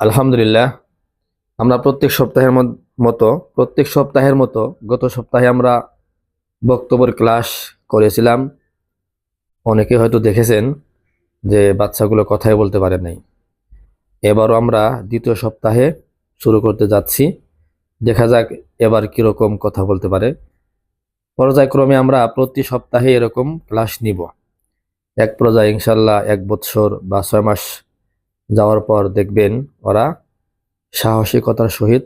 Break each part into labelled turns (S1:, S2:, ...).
S1: আলহামদুলিল্লাহ, আমরা প্রত্যেক সপ্তাহের মতো, প্রত্যেক সপ্তাহের মতো গত সপ্তাহে আমরা বক্তব্যের ক্লাস করেছিলাম। অনেকে হয়তো দেখেছেন যে বাচ্চাগুলো কথাই বলতে পারে নাই। এবারও আমরা দ্বিতীয় সপ্তাহে শুরু করতে যাচ্ছি। দেখা যাক এবার কীরকম কথা বলতে পারে। পর্যায়ক্রমে আমরা প্রতি সপ্তাহে এরকম ক্লাস নিব। এক পর্যায়ে ইনশাল্লাহ এক বৎসর বা ছয় মাস যাওয়ার পর দেখবেন ওরা সাহসিকতার সহিত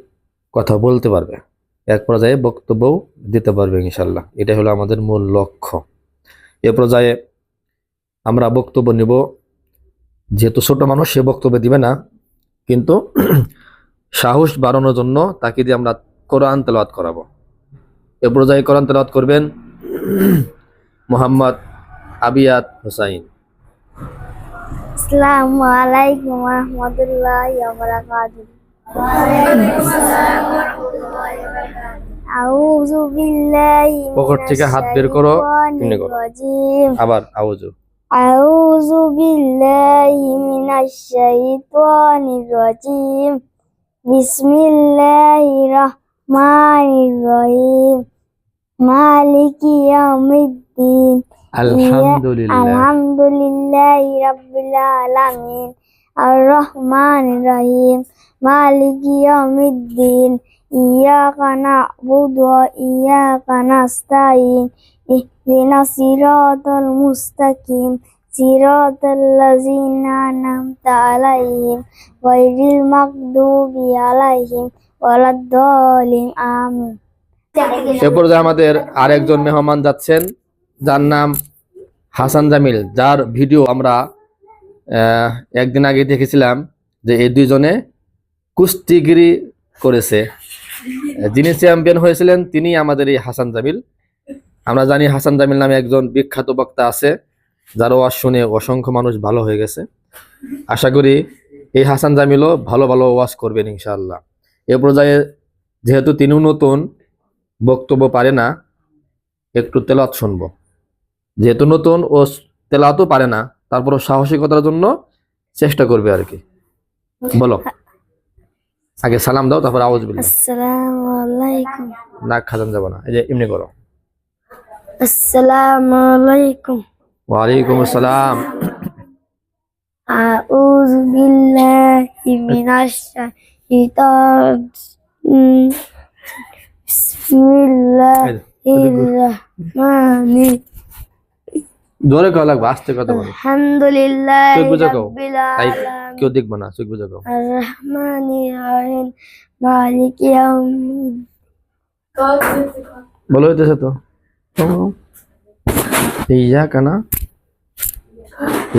S1: কথা বলতে পারবে। এক পর্যায়ে বক্তব্যও দিতে পারবে ইনশাল্লাহ এটা হলো আমাদের মূল লক্ষ্য। এ পর্যায়ে আমরা বক্তব্য নিব, যেহেতু ছোট মানুষ সে বক্তব্য দিবে না, কিন্তু সাহস বাড়ানোর জন্য তাকে দিয়ে আমরা কোরআন তেলাওয়াত করাবো। এ পর্যায়ে কোরআন তেলাওয়াত করবেন মোহাম্মদ আবিয়াত হোসাইন।
S2: আসসালামু আলাইকুম রহমতুল্লাহ আউযু বিল্লাহি
S1: পকেট থেকে হাত বের করো, করো। আবার আউজু
S2: আউযু বিল্লাহি মিনাশ শাইতানির রাজিম। বিসমিল্লাহির রহমানির রহিম। মালিকি ইয়াউমিদ্দিন।
S1: আলহামদুলিল্লাহ।
S2: আলহামদুলিল্লাহি রাব্বিল আলামিন আর রহমানির রহিম মালিকি ইয়াউমিদ্দিন ইয়াকা না'বুদু ওয়া ইয়াকা নাস্তাইন ইহদিনাস সিরাতাল মুস্তাকিম সিরাতাল লাযিনা আন'আমতা আলাইহিম গায়রিল মাগদুবি আলাইহিম ওয়ালাদ-দালিন আমিন।
S1: এ আমাদের আরেকজন মেহমান যাচ্ছেন যার নাম হাসান জামিল, যার ভিডিও আমরা একদিন আগে দেখেছিলাম যে এই দুইজনে কুস্তিগিরি করেছে। যিনি চ্যাম্পিয়ন হয়েছিলেন তিনি আমাদের এই হাসান জামিল। আমরা জানি হাসান জামিল নামে একজন বিখ্যাত বক্তা আছে, যার ওয়াজ শুনে অসংখ্য মানুষ ভালো হয়ে গেছে। আশা করি এই হাসান জামিলও ভালো ভালো ওয়াজ করবেন ইনশাআল্লাহ। এ পর্যায়ে যেহেতু তিনিও নতুন বক্তব্য পারে না, একটু তেলত শুনব। যেহেতু নতুন ও তেলাতও পারে না তারপরও সাহসিকতার জন্য চেষ্টা করবে আর কি বলো আগে সালাম দাও তারপর আওয়াজ বিল্লাহ
S2: আসসালামু আলাইকুম
S1: নাক খাজান যাব না এই যে এমনি করো
S2: আসসালামু আলাইকুম
S1: ওয়ালাইকুম আসসালাম
S2: আউযু বিল্লাহি মিনাশ শাইতানির বিসমিল্লাহির রহমানির
S1: জোরে কও লাগবে আস্তে কথা বলো।
S2: আলহামদুলিল্লাহি
S1: চোখ বুজে কও তাই কেউ দেখব না চোখ বুঝে কও
S2: আর রহমানির রহিম মালিকি ইয়াউমিদ্দিন
S1: বলো হইতেছে তো। ইয়া কানা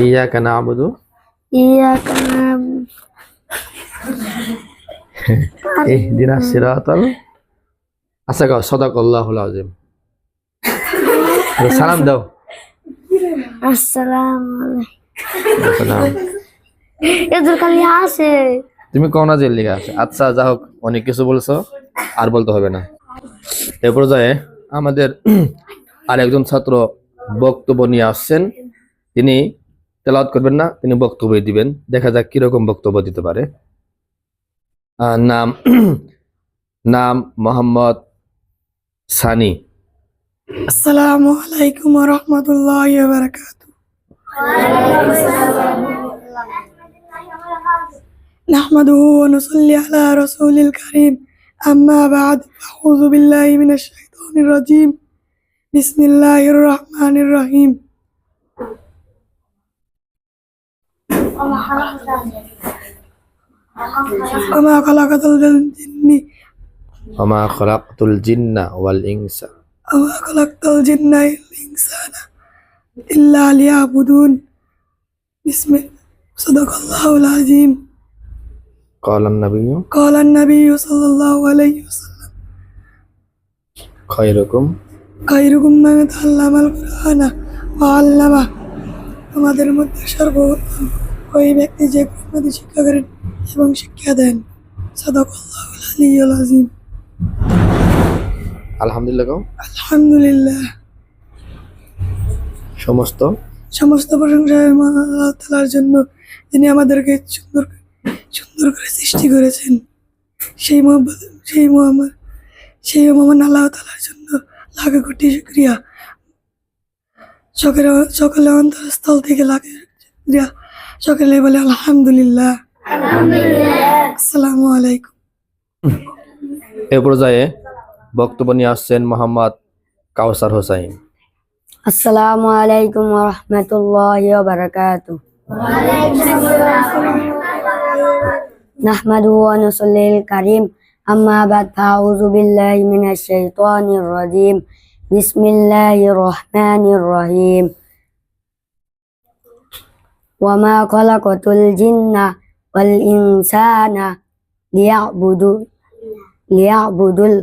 S1: ইয়া কানা আবুদু।
S2: ইয়াকা নাবুদু
S1: ইহদিনা সিরাতাল। আচ্ছা গাও সাদাকাল্লাহুল আযীম। সালাম দাও।
S2: আসসালামু এদের খালি আসে।
S1: তুমি কোন জেল লিখে আছে আচ্ছা যা হোক অনেক কিছু বলছো আর বলতে হবে না। এ পর্যায়ে আমাদের আরেকজন ছাত্র বক্তব্য নিয়ে আসছেন। তিনি তেলাওয়াত করবেন না তিনি বক্তব্য দিবেন। দেখা যাক কীরকম বক্তব্য দিতে পারে। আহ, নাম নাম মোহাম্মদ সানি।
S3: السلام عليكم ورحمة الله وبركاته. نحمده ونصلي على رسول الكريم. أما بعد أعوذ بالله من الشيطان الرجيم. بسم الله الرحمن الرحيم. وما خلقت الجن
S1: وما خلقت الجن والإنس
S3: وما خلقت الجن والإنسان إلا ليعبدون بسم صدق الله العظيم
S1: قال النبي
S3: قال النبي صلى الله عليه وسلم
S1: خيركم
S3: خيركم من تعلم القرآن وعلمه আমাদের মধ্যে সর্বোত্তম ওই ব্যক্তি যে কোরআন শিক্ষা করেন এবং শিক্ষা দেন সাদাকাল্লাহুল আলিয়্যুল আযীম
S1: আলহামদুলিল্লাহ কও।
S3: আলহামদুলিল্লাহ।
S1: সমস্ত?
S3: সমস্ত প্রশংসা আল্লাহ তাআলার জন্য যিনি আমাদেরকে সুন্দর সুন্দর করে সৃষ্টি করেছেন। সেই মোহাম্মদ সেই মোহাম্মদ সেই মোহাম্মদ আল্লাহ তালার জন্য লাখ কোটি শুক্রিয়া। সকলে সকলে অন্তরস্থল থেকে লাখ শুক্রিয়া। সকলে বলে আলহামদুলিল্লাহ। আসসালামু আলাইকুম।
S1: এ পর্যায়ে বক্তব্য নিয়ে আসছেন মোহাম্মদ কাউসার হোসাইন
S4: আসসালামু আলাইকুম ওয়া রাহমাতুল্লাহি ওয়া বারাকাতুহু نحمده ونصلي الكريم أما بعد فأعوذ بالله من الشيطان الرجيم بسم الله الرحمن الرحيم وما خلقت الجن والإنسان ليعبدوا ليعبدوا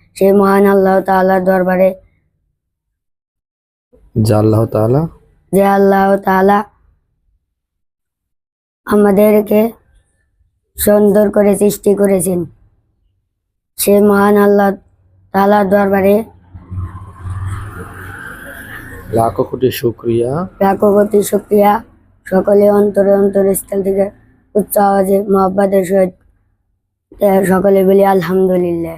S4: সেই মহান আল্লাহ তাআলার দরবারে।
S1: যা আল্লাহ তাআলা?
S4: যে আল্লাহ তাআলা আমাদেরকে সুন্দর করে সৃষ্টি করেছেন। সে মহান আল্লাহ তাআলার দরবারে
S1: লাখো কোটি শুকরিয়া।
S4: লাখো কোটি শুক্রিয়া। সকলে অন্তরে অন্তরে স্থল থেকে উচ্চ আওয়াজে মোহাব্বতের সহিত সকলে বলি আলহামদুলিল্লাহ।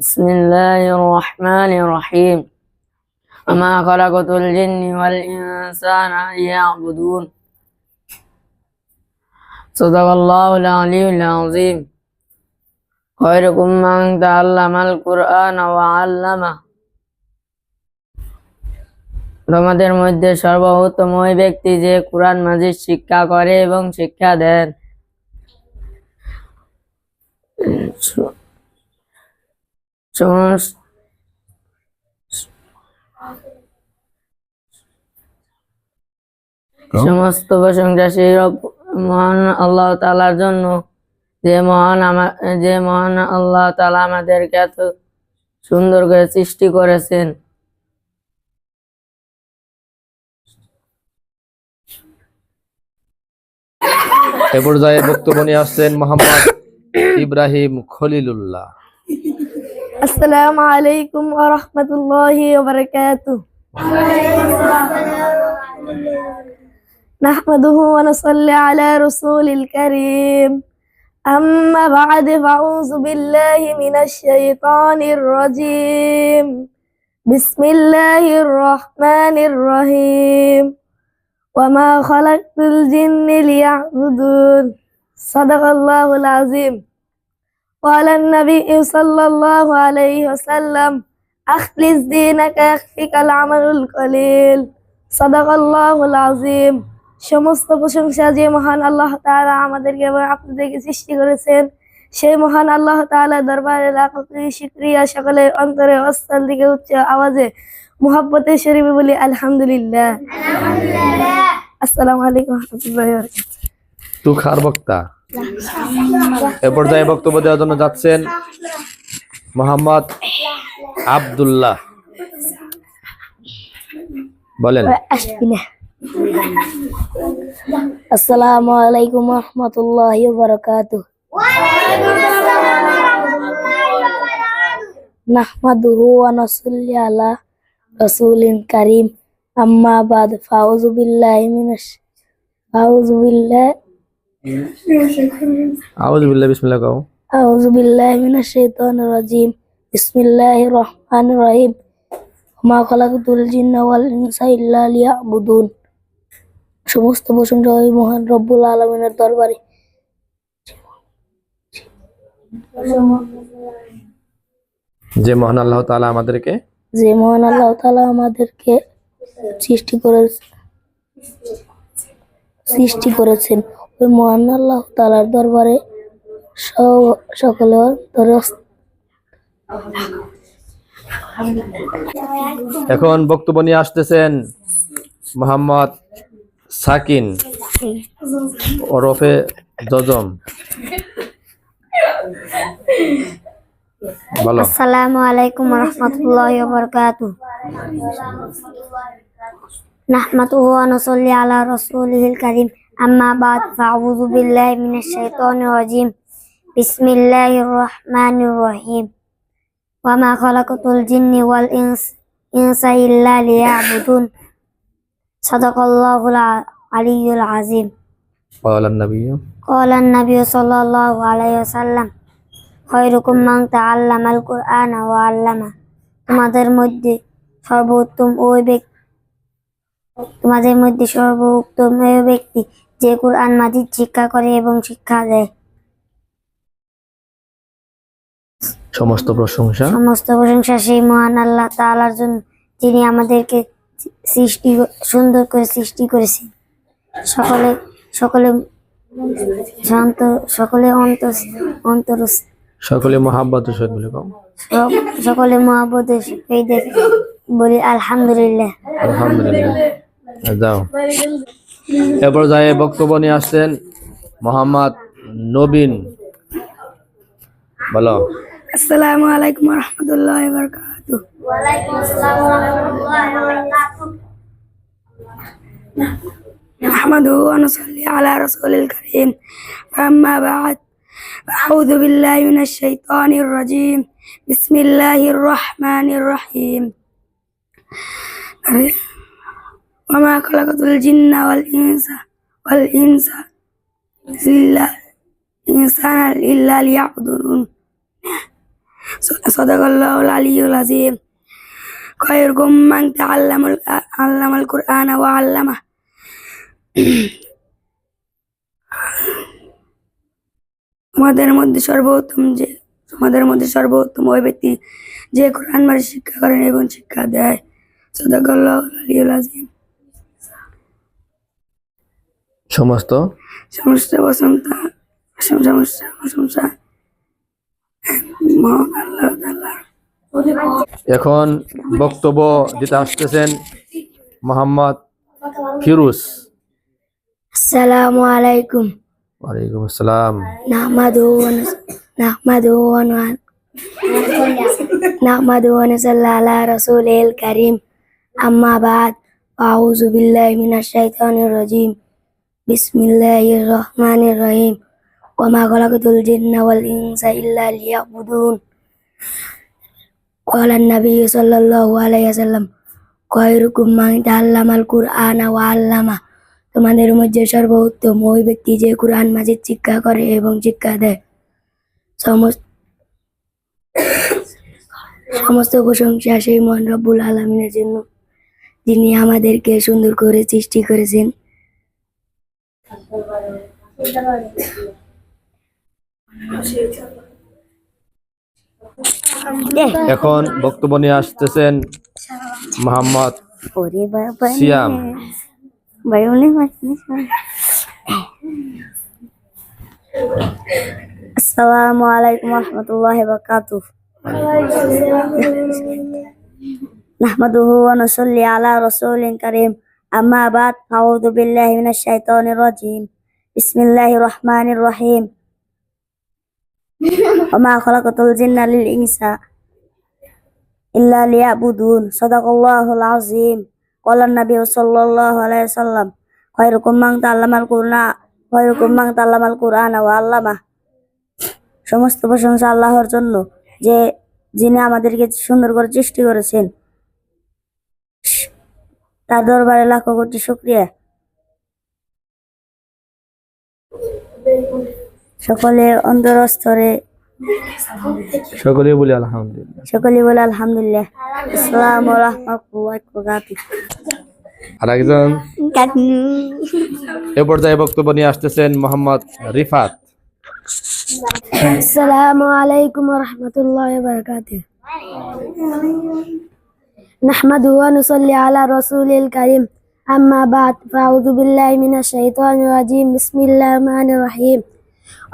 S5: بسم الله الرحمن الرحيم وما خلقت الجن والإنسان ليعبدون صدق الله العلي العظيم خيركم من تعلم القرآن وعلمه তোমাদের মধ্যে সর্বোত্তম ওই ব্যক্তি যে কোরআন মাজিদ শিক্ষা করে এবং শিক্ষা দেন সমস্ত প্রশংসা সেই মহান আল্লাহ তাআলার জন্য। যে মহান যে মহান আল্লাহ তাআলা আমাদেরকে এত সুন্দর করে সৃষ্টি করেছেন।
S1: এ পর্যায়ে বক্তব্য নিয়ে আসছেন মোহাম্মদ ইব্রাহিম খলিলুল্লাহ।
S4: আসসালামু আলাইকুম ওয়া রাহমাতুল্লাহি ওয়া বারাকাতুহু نحمده ونصلي على رسول الكريم أما بعد فأعوذ بالله من الشيطان الرجيم بسم الله الرحمن الرحيم وما خلقت الجن ليعبدون صدق الله العظيم قال النبي صلى الله عليه وسلم أخلص دينك يخفيك العمل القليل صدق الله العظيم সমস্ত প্রশংসা যে মহান আল্লাহ তাআলা আমাদেরকে এবং আপনাদেরকে সৃষ্টি করেছেন সেই মহান আল্লাহ তাআলা দরবারে লাখো কোটি শুকরিয়া সকলের অন্তরে অস্থল দিকে উচ্চ আওয়াজে মুহাব্বতে শরীফে বলি আলহামদুলিল্লাহ আসসালামু আলাইকুম রহমতুল্লাহি ওয়া বারাকাতুহু
S1: তু খার বক্তা এ পর্যায়ে বক্তব্য দেওয়ার জন্য যাচ্ছেন মোহাম্মদ আবদুল্লাহ। বলেন।
S4: আসসালামু আলাইকুম রহমতুল্লাহ বরকাত নাহমাদুহু ওয়া নাসল্লি আলা রাসূলিন কারীম। আম্মা বাদ, ফাউযু বিল্লাহি মিনাশ, ফাউযু বিল্লাহি আউযু
S1: বিল্লাহি বিসমিল্লাহ গাও
S4: আউযু বিল্লাহি মিনাশ শাইতানির রাজিম বিসমিল্লাহির রহমানির রহিম মা খালাকতুল জিন্না ওয়াল ইনসা ইল্লা লিয়াবুদুন। সমস্ত প্রশংসা ওই মহান রব্বুল আলামিনের দরবারে।
S1: যে মহান আল্লাহ তাআলা আমাদেরকে
S6: যে মহান আল্লাহ তাআলা আমাদেরকে সৃষ্টি করে সৃষ্টি করেছেন। ওই মহান আল্লাহ তাআলার দরবারে সকলে
S1: এখন বক্তব্য নিয়ে আসতেছেন মোহাম্মদ সাকিন। ওরফে জজম। বলো।
S6: আসসালামু আলাইকুম রহমতুল্লাহি ওয়া বারাকাতুহু। নাহমাদুহু ওয়া নুসাল্লি আলা রাসূলিহিল কারীম। আম্মা বাদ ফাআউযু বিল্লাহি মিনাশ শাইতানির রাজীম বিসমিল্লাহির রহমানির রহিম ওয়া মা খালাকাতুল জিন্নি ওয়াল ইনস ইনসা ইল্লা লিয়াবুদুন সাদাকাল্লাহুল আলিয়্যুল আযীম
S1: قال النبي
S6: قال النبي صلى الله عليه وسلم خيركم من تعلم القرآن وعلمه তোমাদের মধ্যে সর্বোত্তম ওই ব্যক্তি তোমাদের মধ্যে সর্বোত্তম ওই ব্যক্তি যে কোরআন মাজিদ শিক্ষা করে এবং শিক্ষা দেয়।
S1: সমস্ত প্রশংসা?
S6: সমস্ত প্রশংসা সেই মহান আল্লাহ তাআলার জন্য যিনি আমাদেরকে সৃষ্টি সুন্দর করে সৃষ্টি করেছেন। সকলে সকলে শান্ত সকলে অন্তর অন্তর
S1: সকলে মহাব্বত বলে
S6: সকলে মহাবতের সহিত বলি আলহামদুলিল্লাহ।
S1: আলহামদুলিল্লাহ। যাও। এরপর যায় বক্তব্য নিয়ে আসছেন মোহাম্মদ নবীন বলো
S7: আসসালামু আলাইকুম রহমতুল্লাহ বরকাত نحمده ونصلي على رسول الكريم أما بعد أعوذ بالله من الشيطان الرجيم بسم الله الرحمن الرحيم وما خلقت জিন্না والإنس ইনসা إلا ইনসা إلا ليعبدون. صدق الله العلي العظيم. خيركم من تعلم علم القرآن কুরআন আল্লামা তোমাদের মধ্যে সর্বোত্তম যে তোমাদের মধ্যে সর্বোত্তম ওই ব্যক্তি যে কোরআন মারি শিক্ষা করেন এবং শিক্ষা দেয়। সদা আলিয়ুল আযীম
S1: সমস্ত?
S7: সমস্ত বসন্ত সমস্ত প্রশংসা
S1: এখন বক্তব্য দিতে আসতেছেন মোহাম্মদ ফিরুজ।
S6: আসসালামু আলাইকুম।
S1: ওয়ালাইকুম আসসালাম।
S6: নাহমাদু নাহমাদু নাহমাদু আলা রাসূলিল কারীম। আম্মা বাদ আউযু বিল্লাহি মিনাশ শাইতানির রাজীম। من الشيطان الرجيم بسم الله الرحمن الرحيم وما خلقت الجن والإنس إلا ليعبدون قال النبي صلى الله عليه وسلم خيركم من تعلم القرآن وعلمه তোমাদের মধ্যে সর্বোত্তম ওই ব্যক্তি যে কোরআন মাজিদ শিক্ষা করে এবং শিক্ষা দেয় সমস্ত সমস্ত প্রশংসা সেই মহান রব্বুল আলমিনের জন্য যিনি আমাদেরকে সুন্দর করে সৃষ্টি করেছেন
S1: এখন বক্তব্য নিয়ে আসতেছেন মোহাম্মদ
S6: ওরে বাবা
S1: সিয়াম
S6: ভাই অনেক আসসালামু আলাইকুম রহমতুল্লাহ বাকাতুহ نحمده ونصلي على رسول كريم أما بعد أعوذ بالله من الشيطان الرجيم بسم الله الرحمن الرحيم وما خلقت الجن للإنس إلا ليعبدون صدق الله العظيم قال النبي صلى الله عليه وسلم خيركم من تعلم القرآن خيركم من تعلم القرآن وعلمه সমস্ত প্রশংসা আল্লাহর জন্য যে যিনি আমাদেরকে সুন্দর করে সৃষ্টি করেছেন তার দরবারে লাখো কোটি শুক্রিয়া সকলে অন্তরস্তরে
S1: সকলে বলি আলহামদুলিল্লাহ
S6: সকলে বলে আলহামদুলিল্লাহ আসসালামু রহমতুল্লাহ
S1: আর একজন এ পর্যায়ে বক্তব্য নিয়ে আসতেছেন মোহাম্মদ রিফাত
S8: السلام عليكم ورحمة الله وبركاته نحمده ونصلي على رسول الكريم أما بعد فأعوذ بالله من الشيطان الرجيم بسم الله الرحمن الرحيم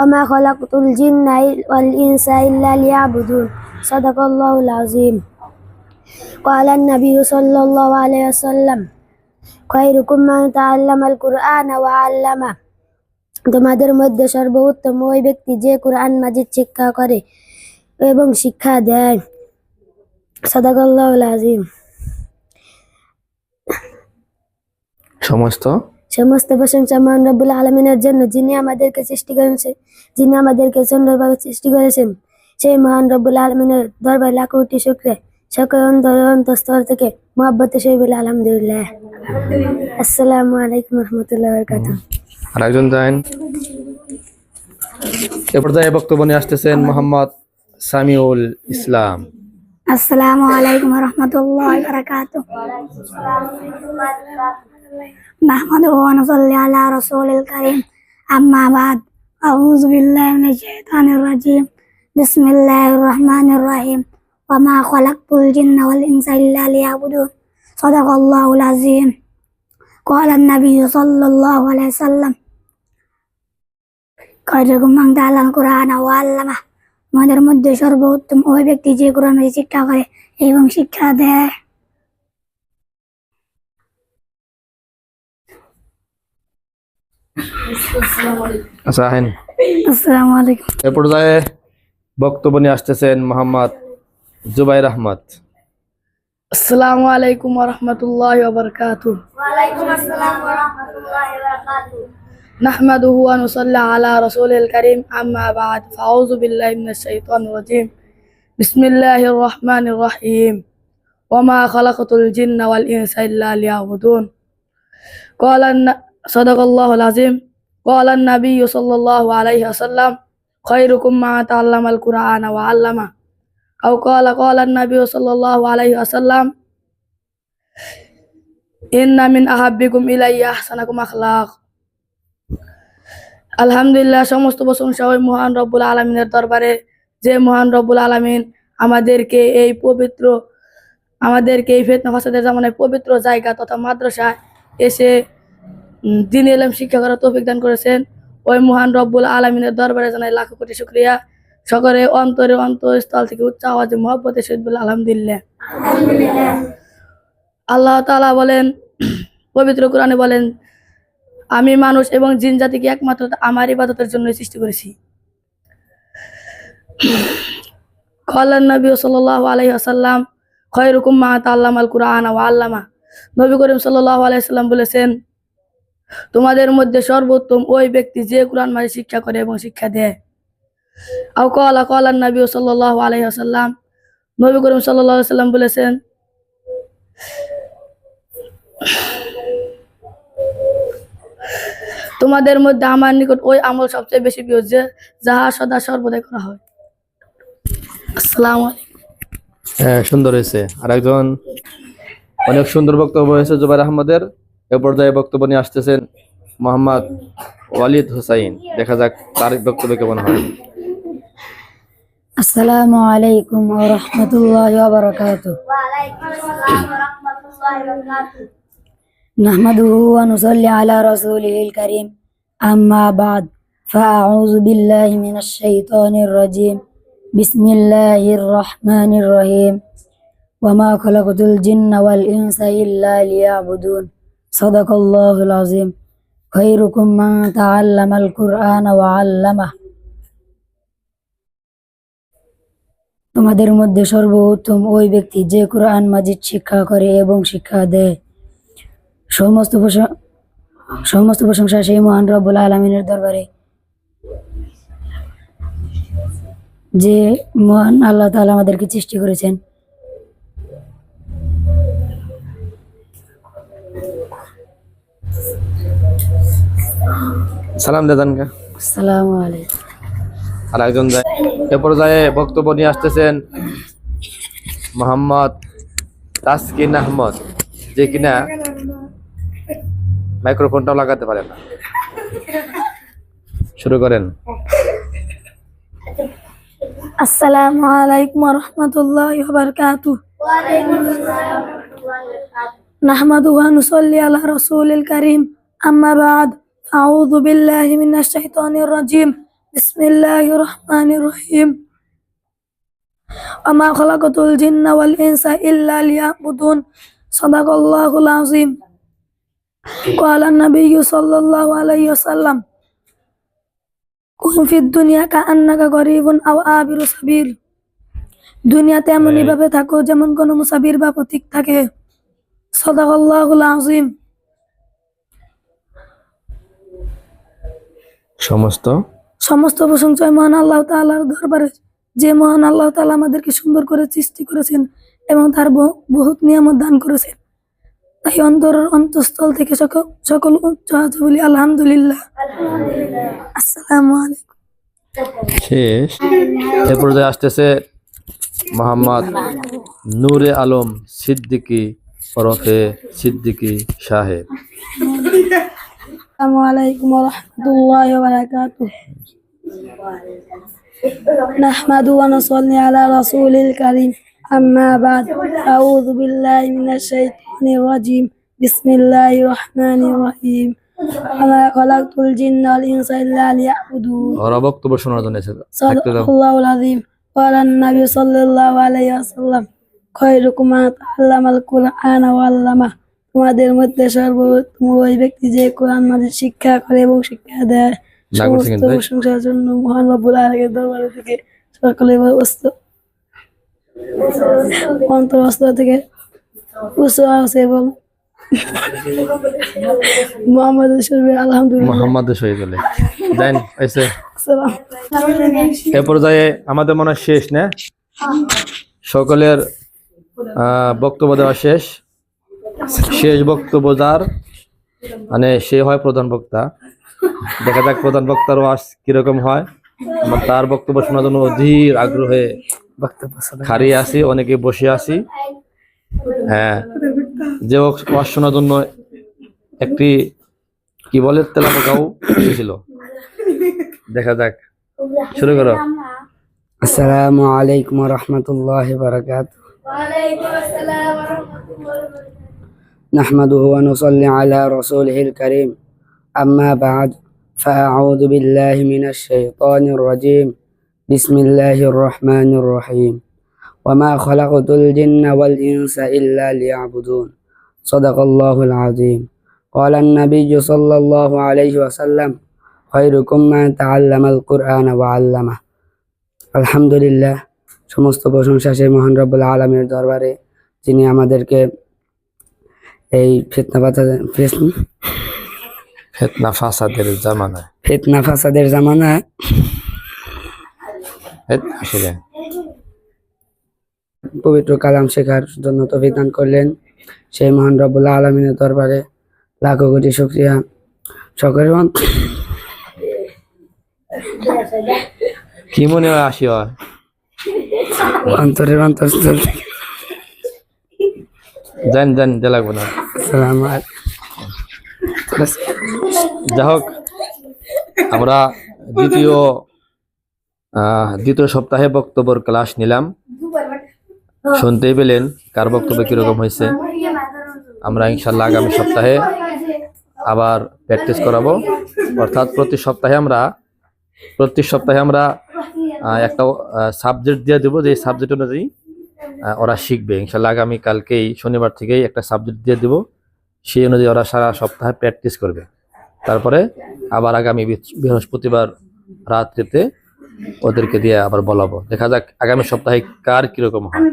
S8: وما خلقت الجن والإنس إلا ليعبدون صدق الله العظيم قال النبي صلى الله عليه وسلم خيركم من تعلم القرآن وعلمه তোমাদের মধ্যে সর্বোত্তম ওই ব্যক্তি যে কোরআন মাজিদ শিক্ষা করে এবং শিক্ষা দেয় সদাগল্লাহুল আজিম
S1: সমস্ত
S8: সমস্ত প্রশংসা মহান রব্বুল আলমিনের জন্য যিনি আমাদেরকে সৃষ্টি করেছেন যিনি আমাদেরকে সুন্দরভাবে সৃষ্টি করেছেন। সেই মহান রব্বুল আলমিনের দরবার লাখ কোটি শুক্রে সকল অন্তর অন্তঃস্তর থেকে মোহাব্বত শহীবুল আলহামদুলিল্লাহ। আসসালামু আলাইকুম রহমতুল্লাহ বরকাত।
S1: আর একজন যান এ পর্যায়ে বক্তব্য নিয়ে আসতেছেন মোহাম্মদ সামিউল ইসলাম।
S8: আসসালামু আলাইকুম রহমতুল্লাহ বরকাত। نحمده ونصلي على رسول الكريم أما بعد أعوذ بالله من الشيطان الرجيم بسم الله الرحمن الرحيم وما خلقت الجن والإنس إلا ليعبدون صدق الله العظيم قال النبي صلى الله عليه وسلم خيركم من تعلم القرآن وعلمه আমাদের মধ্যে সর্বোত্তম ওই ব্যক্তি যে কোরআনের শিক্ষা করে এবং শিক্ষা দেয়
S1: আচ্ছা আহেন
S8: আসসালামু আলাইকুম
S1: এ পর্যায়ে বক্তব্য নিয়ে আসতেছেন মোহাম্মদ জুবাইর আহমদ
S9: আসসালামু আলাইকুম ওরহমতুল্লাহ ওবরকাতু نحمده ونصلي على رسول الكريم أما بعد فأعوذ بالله من الشيطان الرجيم بسم الله الرحمن الرحيم وما خلقت الجن والإنس إلا ليعبدون قال الن- صدق الله العظيم কলান আলহামদুলিল্লাহ, সমস্ত প্রশংসা ওই মহান রব্বুল আলমিনের দরবারে। যে মহান রব্বুল আলমিন আমাদেরকে এই পবিত্র, আমাদেরকে এই ফেতনা ফাসাদের জামানায় পবিত্র জায়গা তথা মাদ্রাসায় এসে দিন এলাম শিক্ষা করার তৌফিক দান করেছেন। ওই মহান রব্বুল আলমিনের দরবারে জানাই লাখ কোটি শুক্রিয়া। সকলে অন্তরে অন্তঃস্থল থেকে উচ্চ আওয়াজে মহব্বতে শহীদ বলে আলহামদুলিল্লাহ। আল্লাহ তাআলা বলেন, পবিত্র কোরআনে বলেন, আমি মানুষ এবং জিন জাতিকে একমাত্র আমার ইবাদতের জন্য সৃষ্টি করেছি। কল্যাণ নবী সাল্লাহ আলহি আসাল্লাম খয়রুকুম মা তাল্লাম আল কুরআন ওয়া আল্লামা। নবী করিম সাল্লাহ আলাইসাল্লাম বলেছেন তোমাদের মধ্যে সর্বোত্তম ওই ব্যক্তি যে কোরআন মাঝে শিক্ষা করে এবং শিক্ষা দেয়। কলা কলান নবী সাল্লাহ আলহি আসাল্লাম নবী করিম সাল্লাম বলেছেন, তোমাদের মধ্যে আমার নিকট ওই আমল সবচেয়ে বেশি প্রিয় যে, যাহা সদা সর্বদাই করা হয়। আসসালামু
S1: হ্যাঁ সুন্দর হয়েছে। আর একজন অনেক সুন্দর বক্তব্য হয়েছে জুবাইর আহমদের। এ পর্যায়ে বক্তব্য নিয়ে আসতেছেন মোহাম্মদ ওয়ালিদ হুসাইন দেখা যাক তার বক্তব্য কেমন হয়
S8: আসসালামু আলাইকুম ওয়া রাহমাতুল্লাহি ওয়া বারাকাতুহু نحمده ونصلي على رسوله الكريم أما بعد فأعوذ بالله من الشيطان الرجيم بسم الله الرحمن الرحيم وما خلقت الجن والإنس إلا ليعبدون صدق الله العظيم خيركم من تعلم القرآن وعلمه তোমাদের মধ্যে সর্বোত্তম ওই ব্যক্তি যে কোরআন মাজিদ শিক্ষা করে এবং শিক্ষা দেয়। সমস্ত সমস্ত প্রশংসা সেই মহান রব্বুল আলমিনের দরবারে। যে মহান আল্লাহ তালা আমাদেরকে সৃষ্টি করেছেন।
S1: সালাম দাদান
S8: আসসালামু আলাইকুম।
S1: আর একজন যায়। এরপর যায় বক্তব্য নিয়ে আসতেছেন মোহাম্মদ তাসকিন আহমদ যে কিনা মাইক্রোফোনটাও লাগাতে পারে না। শুরু করেন।
S10: আসসালামু আলাইকুম রহমতুল্লাহ বারকাতু নাহমাদু ওয়া নুসাল্লি আলা রাসূলিল কারীম। আম্মা বাদ। أعوذ بالله من الشيطان الرجيم بسم الله الرحمن الرحيم وما خلقت الجن والإنس إلا ليعبدون صدق الله العظيم قال النبي صلى الله عليه وسلم كن في الدنيا كأنك غريب أو عابر سبيل দুনিয়াতে এমনই ভাবে থাকো যেমন কোনো মুসাবির বা প্রতীক থাকে সদাকল্লাহুল আজিম
S1: সমস্ত?
S10: সমস্ত প্রশংসা মহান আল্লাহ তাআলার দরবারে যে মহান আল্লাহ তাআলা আমাদেরকে সুন্দর করে সৃষ্টি করেছেন এবং তার বহু- বহুত নিয়ামত দান করেছেন। তাই অন্তরের অন্তঃস্থল থেকে সকল সকল উচ্চ বলি আলহামদুলিল্লাহ। আসসালামু আলাইকুম।
S1: শেষ। এ পর্যায়ে আসতেছে মোহাম্মদ নূরে আলম সিদ্দিকী ওরফে সিদ্দিকী সাহেব।
S10: السلام عليكم ورحمة الله وبركاته نحمد ونصلي على رسول الكريم أما بعد أعوذ بالله من الشيطان الرجيم بسم الله الرحمن الرحيم وما خلقت الجن والإنس إلا ليعبدون
S1: ওরা বক্তব্য শোনার জন্য এসেছে
S10: صدق
S1: থাকতে দাও
S10: الله العظيم قال النبي صلى الله عليه وسلم خيركم من تعلم القرآن وعلمه তোমাদের মধ্যে সর্বোত্তম ওই ব্যক্তি যে কোরআন মাঝে শিক্ষা করে এবং শিক্ষা দেয়। সমস্ত প্রশংসার জন্য মহান রব্বুল আলামিনের দরবারে থেকে সকলে অস্ত অন্তরস্থ থেকে উচ্চ আছে এবং মোহাম্মদ শরীফ আলহামদুলিল্লাহ।
S1: মোহাম্মদ শহীদ বলে। দেন এসে। এ পর্যায়ে আমাদের মনে শেষ না? সকলের আহ, বক্তব্য দেওয়া শেষ। শেষ বক্তব্য যার? মানে সে হয় প্রধান বক্তা। দেখা যাক প্রধান বক্তার ওয়াজ কীরকম হয়। তার বক্তব্য শোনার জন্য অধীর আগ্রহে খাড়িয়ে আছি অনেকে বসে আছি হ্যাঁ যে ওয়াজ শোনার জন্য একটি কি বলে তেলাপোকাও ছিল দেখা যাক। শুরু করো।
S11: আসসালামু আলাইকুম রহমতুল্লাহ বরকাত نحمده ونصلي على رسوله الكريم أما بعد فأعوذ بالله من الشيطان الرجيم بسم الله الرحمن الرحيم وما خلقت الجن والإنس إلا ليعبدون صدق الله العظيم قال النبي صلى الله عليه وسلم خيركم من تعلم القرآن وعلمه আলহামদুলিল্লাহ সমস্ত প্রশংসা সেই মহান রব্বুল আলমের দরবারে যিনি আমাদেরকে এই ফিতনা ফাসাদের
S1: ফেতনা? ফাসাদের জামানায়।
S11: ফিতনা ফাসাদের জামানায়?
S1: ফেতনা আসলে
S11: পবিত্র কালাম শেখার জন্য তৌফিক দান করলেন সেই মহান রব্বুল আলমিনের দরবারে লাখো কোটি শুক্রিয়া। সকলের অন্ত-
S1: কি মনে হয় আসি
S11: অন্তরের অন্তঃস্থল থেকে।
S1: জান জান যে লাগবে না। যাই হোক আমরা দ্বিতীয় দ্বিতীয় সপ্তাহে বক্তব্যের ক্লাস নিলাম। শুনতেই পেলেন কার বক্তব্য কীরকম হয়েছে। আমরা ইনশাল্লাহ আগামী সপ্তাহে আবার প্র্যাকটিস করাবো। অর্থাৎ প্রতি সপ্তাহে আমরা প্রতি সপ্তাহে আমরা একটা সাবজেক্ট দিয়ে দেবো। যে সাবজেক্ট অনুযায়ী ওরা শিখবে। ইনশাল্লাহ আগামী কালকেই শনিবার থেকেই একটা সাবজেক্ট দিয়ে দেবো। সেই অনুযায়ী ওরা সারা সপ্তাহে প্র্যাকটিস করবে। তারপরে আবার আগামী বৃহ- বৃহস্পতিবার রাত্রিতে ওদেরকে দিয়ে আবার বলাবো। দেখা যাক আগামী সপ্তাহে কার কীরকম হয়।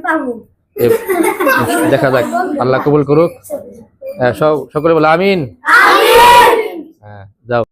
S1: দেখা যাক। আল্লাহ কবুল করুক। হ্যাঁ, সব সকলে বলে আমিন। হ্যাঁ যাও।